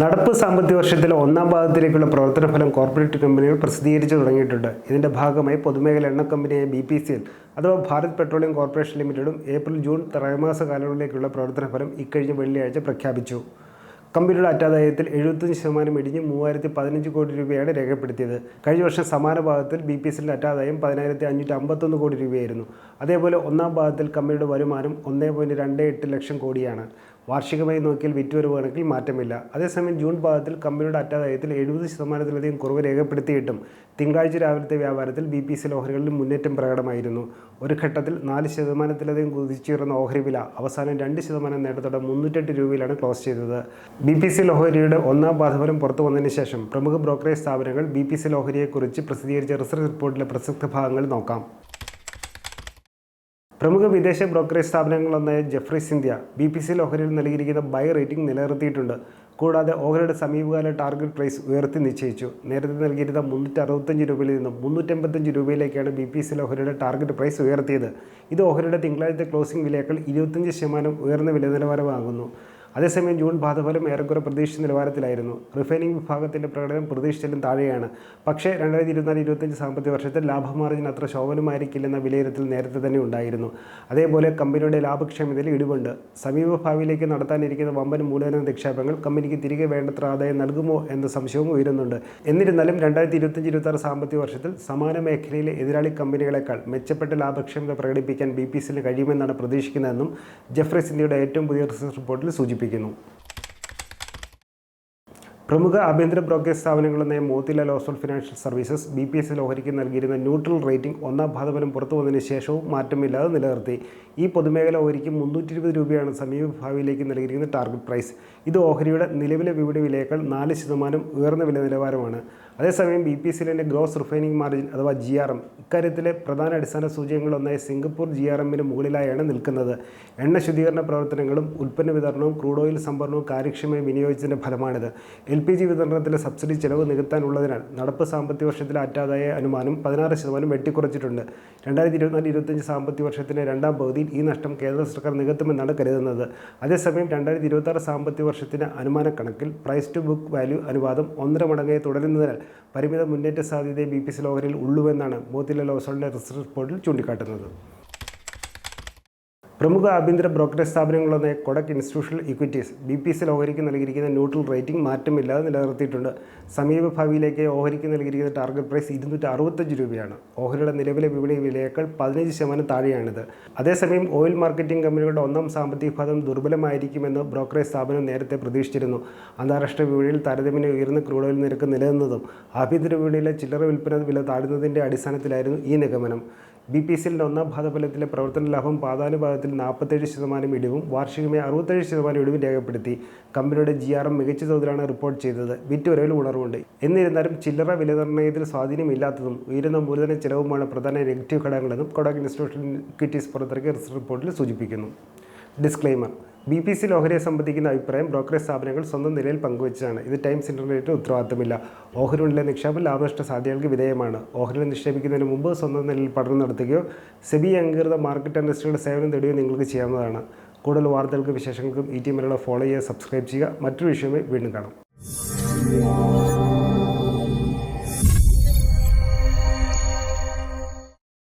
നടപ്പ് സാമ്പത്തിക വർഷത്തിലെ ഒന്നാം ഭാഗത്തിലേക്കുള്ള പ്രവർത്തന ഫലം കോർപ്പറേറ്റ് കമ്പനികൾ പ്രസിദ്ധീകരിച്ചു തുടങ്ങിയിട്ടുണ്ട്. ഇതിന്റെ ഭാഗമായി പൊതുമേഖല എണ്ണ കമ്പനിയായ ബി പി സി എൽ അഥവാ ഭാരത് പെട്രോളിയം കോർപ്പറേഷൻ ലിമിറ്റഡും ഏപ്രിൽ ജൂൺ ത്രൈമാസ കാലങ്ങളിലേക്കുള്ള പ്രവർത്തന ഫലം ഇക്കഴിഞ്ഞ വെള്ളിയാഴ്ച പ്രഖ്യാപിച്ചു. കമ്പനിയുടെ അറ്റാദായത്തിൽ എഴുപത്തഞ്ച് ശതമാനം ഇടിഞ്ഞ് മൂവായിരത്തി പതിനഞ്ച് കോടി രൂപയാണ് രേഖപ്പെടുത്തിയത്. കഴിഞ്ഞ വർഷം സമാന ഭാഗത്തിൽ ബി പി എസിന്റെ അറ്റാദായം പതിനായിരത്തി അഞ്ഞൂറ്റി അമ്പത്തൊന്ന് കോടി രൂപയായിരുന്നു. അതേപോലെ ഒന്നാം ഭാഗത്തിൽ കമ്പനിയുടെ വരുമാനം ഒന്നേ പോയിന്റ് രണ്ട് എട്ട് ലക്ഷം കോടിയാണ്. വാർഷികമായി നോക്കിയാൽ വിറ്റുവരവ് കണക്കിൽ മാറ്റമില്ല. അതേസമയം ജൂൺ ഭാഗത്തിൽ കമ്പനിയുടെ അറ്റാദായത്തിൽ എഴുപത് ശതമാനത്തിലധികം കുറവ് രേഖപ്പെടുത്തിയിട്ടും തിങ്കളാഴ്ച രാവിലത്തെ വ്യാപാരത്തിൽ ബി പി സി ഓഹരികളിൽ മുന്നേറ്റം പ്രകടമായിരുന്നു. ഒരു ഘട്ടത്തിൽ നാല് ശതമാനത്തിലധികം കുതിച്ചുയർന്ന ഓഹരി വില അവസാനം രണ്ട് ശതമാനം നേട്ടത്തോടെ മുന്നൂറ്റെട്ട് രൂപയിലാണ് ക്ലോസ് ചെയ്തത്. ബി പി സി ഓഹരിയുടെ ഒന്നാം പാദഫലം പുറത്തു വന്നതിന് ശേഷം പ്രമുഖ ബ്രോക്കറേജ് സ്ഥാപനങ്ങൾ ബി പി സി ഓഹരിയെക്കുറിച്ച് പ്രസിദ്ധീകരിച്ച റിസർച്ച് റിപ്പോർട്ടിലെ പ്രസക്ത ഭാഗങ്ങൾ നോക്കാം. പ്രമുഖ വിദേശ brokerage സ്ഥാപനങ്ങളൊന്നായ Jefferies India B P C ഓഹരിയിൽ നൽകിയിരിക്കുന്ന ബൈ റേറ്റിംഗ് നിലനിർത്തിയിട്ടുണ്ട്. കൂടാതെ ഓഹരിയുടെ സമീപകാല ടാർഗറ്റ് പ്രൈസ് ഉയർത്തി നിശ്ചയിച്ചു. നേരത്തെ നൽകിയിരുന്ന മുന്നൂറ്റി അറുപത്തഞ്ച് രൂപയിൽ നിന്നും മുന്നൂറ്റമ്പത്തഞ്ച് രൂപയിലേക്കാണ് ബി പി സി ഓഹരിയുടെ ടാർഗറ്റ് പ്രൈസ് ഉയർത്തിയത്. ഇത് ഓഹരിയുടെ തിങ്കളാഴ്ച ക്ലോസിംഗ് വിലയേക്കാൾ ഇരുപത്തഞ്ച് ശതമാനം ഉയർന്ന വില നിലവാരമാകുന്നു അതേസമയം ജൂൺ ബാധഫലം ഏറെക്കുറെ പ്രതീക്ഷിച്ച നിലവാരത്തിലായിരുന്നു. റിഫൈനിംഗ് വിഭാഗത്തിന്റെ പ്രകടനം പ്രതീക്ഷിച്ചാലും താഴെയാണ്. പക്ഷേ രണ്ടായിരത്തി ഇരുപത്തിനാല് ഇരുപത്തഞ്ച് സാമ്പത്തിക വർഷത്തിൽ ലാഭമാർജിൻ അത്ര ശോഭനമായിരിക്കില്ലെന്ന വിലയിരുത്തൽ നേരത്തെ തന്നെ ഉണ്ടായിരുന്നു. അതേപോലെ കമ്പനിയുടെ ലാഭക്ഷമതയിൽ ഇടിവുണ്ട്. സമീപ ഭാവിയിലേക്ക് നടത്താനിരിക്കുന്ന വമ്പൻ മൂലധന നിക്ഷേപങ്ങൾ കമ്പനിക്ക് തിരികെ വേണ്ടത്ര ആദായം നൽകുമോ എന്ന സംശയവും ഉയരുന്നുണ്ട്. എന്നിരുന്നാലും രണ്ടായിരത്തി ഇരുപത്തഞ്ച് ഇരുപത്താറ് സാമ്പത്തിക വർഷത്തിൽ സമാന മേഖലയിലെ എതിരാളി കമ്പനികളെക്കാൾ മെച്ചപ്പെട്ട ലാഭക്ഷമത പ്രകടിപ്പിക്കാൻ ബി പി സിന് കഴിയുമെന്നാണ് പ്രതീക്ഷിക്കുന്നതെന്നും ജെഫ്രസ് ഇന്ത്യയുടെ ഏറ്റവും പുതിയ റിസർച്ച് റിപ്പോർട്ടിൽ സൂചിപ്പിക്കുന്നു. അഭ്യർത്ഥിക്കുന്നു പ്രമുഖ ആഭ്യന്തര brokerage സ്ഥാപനങ്ങളെന്ന Motilal Oswal financial services B P S ഓഹരിക്ക് നൽകിയിരുന്ന ന്യൂട്രൽ റേറ്റിംഗ് ഒന്നാം പാദഫലം പുറത്തു വന്നതിന് ശേഷവും മാറ്റമില്ലാതെ നിലനിർത്തി. ഈ പൊതുമേഖല ഓഹരിക്ക് മുന്നൂറ്റി ഇരുപത് രൂപയാണ് സമീപഭാവിയിലേക്ക് നൽകിയിരിക്കുന്ന ടാർഗറ്റ് പ്രൈസ് ഇത് ഓഹരിയുടെ നിലവിലെ വിപണി വിലയേക്കാൾ നാല് ശതമാനം ഉയർന്ന വില നിലവാരമാണ്. അതേസമയം ബി പി സിലിന്റെ ഗ്രോസ് റിഫൈനിങ് മാർജിൻ അഥവാ ജി ആർ എം ഇക്കാര്യത്തിലെ പ്രധാന അടിസ്ഥാന സൂചകങ്ങളൊന്നായ സിംഗപ്പൂർ ജി ആർ എമ്മിന് മുകളിലായാണ് നിൽക്കുന്നത്. എണ്ണ ശുദ്ധീകരണ പ്രവർത്തനങ്ങളും ഉൽപ്പന്ന വിതരണവും ക്രൂഡ് ഓയിൽ സംഭരണവും കാര്യക്ഷമമായി വിനിയോഗിച്ചതിന്റെ ഫലമാണിത്. പി ജി വിതരണത്തിലെ സബ്സിഡി ചെലവ് നികത്താനുള്ളതിനാൽ നടപ്പ് സാമ്പത്തിക വർഷത്തിലെ അറ്റാദായ അനുമാനം പതിനാറ് ശതമാനം വെട്ടിക്കുറച്ചിട്ടുണ്ട്. രണ്ടായിരത്തി ഇരുപത്തിനാല് ഇരുപത്തഞ്ച് സാമ്പത്തിക വർഷത്തിന്റെ രണ്ടാം പകുതിയിൽ ഈ നഷ്ടം കേന്ദ്ര സർക്കാർ നികത്തുമെന്നാണ് കരുതുന്നത്. അതേസമയം രണ്ടായിരത്തി ഇരുപത്താറ് സാമ്പത്തിക വർഷത്തിന്റെ അനുമാന കണക്കിൽ പ്രൈസ് ടു ബുക്ക് വാല്യൂ അനുപാതം ഒന്നര മടങ്ങായി തുടരുന്നതിനാൽ പരിമിത മുന്നേറ്റ സാധ്യതയെ ബി പി സി ലോഹരിയിൽ ഉള്ളുവെന്നാണ് മോത്തിലാൽ ഓസോളിന്റെ റിസർച്ച് റിപ്പോർട്ടിൽ ചൂണ്ടിക്കാട്ടുന്നത്. പ്രമുഖ ആഭ്യന്തര brokerage സ്ഥാപനങ്ങളായ Kotak institutional equities B P S ഓഹരിക്ക് നൽകിയിരിക്കുന്ന ന്യൂട്രൽ റേറ്റിംഗ് മാറ്റമില്ലാതെ നിലനിർത്തിയിട്ടുണ്ട്. സമീപഭാവിയിലേക്ക് ഓഹരിക്ക് നൽകിയിരിക്കുന്ന ടാർഗറ്റ് പ്രൈസ് ഇരുന്നൂറ്റി അറുപത്തഞ്ച് രൂപയാണ്. ഓഹരിയുടെ നിലവിലെ വിപണി വിലയേക്കാൾ പതിനഞ്ച് ശതമാനം താഴെയാണിത്. അതേസമയം ഓയിൽ മാർക്കറ്റിംഗ് കമ്പനികളുടെ ഒന്നാം സാമ്പത്തിക ഭാഗം ദുർബലമായിരിക്കുമെന്ന് ബ്രോക്കറേജ് സ്ഥാപനം നേരത്തെ പ്രതീക്ഷിച്ചിരുന്നു. അന്താരാഷ്ട്ര വിപണിയിൽ താരതമ്യം ഉയർന്ന ക്രൂഡ് ഓയിൽ നിരക്ക് നിലനിന്നതും ആഭ്യന്തര വിപണിയിലെ ചില്ലറ വിൽപ്പന വില താഴുന്നതിന്റെ അടിസ്ഥാനത്തിലായിരുന്നു ഈ നിഗമനം. ബി പി സിലിന്റെ ഒന്നാം പാദഫലത്തിലെ പ്രവർത്തന ലാഭം പാതാനുപാതത്തിൽ നാൽപ്പത്തേഴ് ശതമാനം ഇടിവും വാർഷികമായി അറുപത്തേഴ് ശതമാനം ഇടിവും രേഖപ്പെടുത്തി. കമ്പനിയുടെ ജി ആർ എം മികച്ച തോതിലാണ് റിപ്പോർട്ട് ചെയ്തത്. വിറ്റുവരവിൽ ഉണർവുണ്ട്. എന്നിരുന്നാലും ചില്ലറ വിലനിർണയത്തിൽ സ്വാധീനമില്ലാത്തതും ഉയരുന്ന മൂലധന ചെലവുമാണ് പ്രധാന നെഗറ്റീവ് ഘടകങ്ങളെന്നും കൊടാക് ഇൻസ്റ്റിറ്റ്യൂഷൻ ഇക്വിറ്റീസ് പുറത്തിറക്കിയ റിസർച്ച് റിപ്പോർട്ടിൽ സൂചിപ്പിക്കുന്നു. ഡിസ്ക്ലെയിമർ. ബി പി സി ഓഹരിയെ സംബന്ധിക്കുന്ന അഭിപ്രായം ബ്രോക്കറേജ് സ്ഥാപനങ്ങൾ സ്വന്തം നിലയിൽ പങ്കുവച്ചതാണ്. ഇത് ടൈംസ് ഇന്റർനെറ്റ് ഉത്തരവാദിത്തമില്ല. ഓഹരികളിലെ നിക്ഷേപം ലാഭനഷ്ട സാധ്യതകൾക്ക് വിധേയമാണ്. ഓഹരിയിൽ നിക്ഷേപിക്കുന്നതിന് മുമ്പ് സ്വന്തം നിലയിൽ പഠനം നടത്തുകയോ സെബി അംഗീകൃത മാർക്കറ്റ് അനലിസ്റ്റുകളുടെ സേവനം തേടുകയോ നിങ്ങൾക്ക് ചെയ്യാവുന്നതാണ്. കൂടുതൽ വാർത്തകൾക്ക് വിശേഷങ്ങൾക്കും ഈ മലയാളം ഫോളോ ചെയ്യുക സബ്സ്ക്രൈബ് ചെയ്യുക. മറ്റൊരു വിഷയമായി വീണ്ടും കാണാം.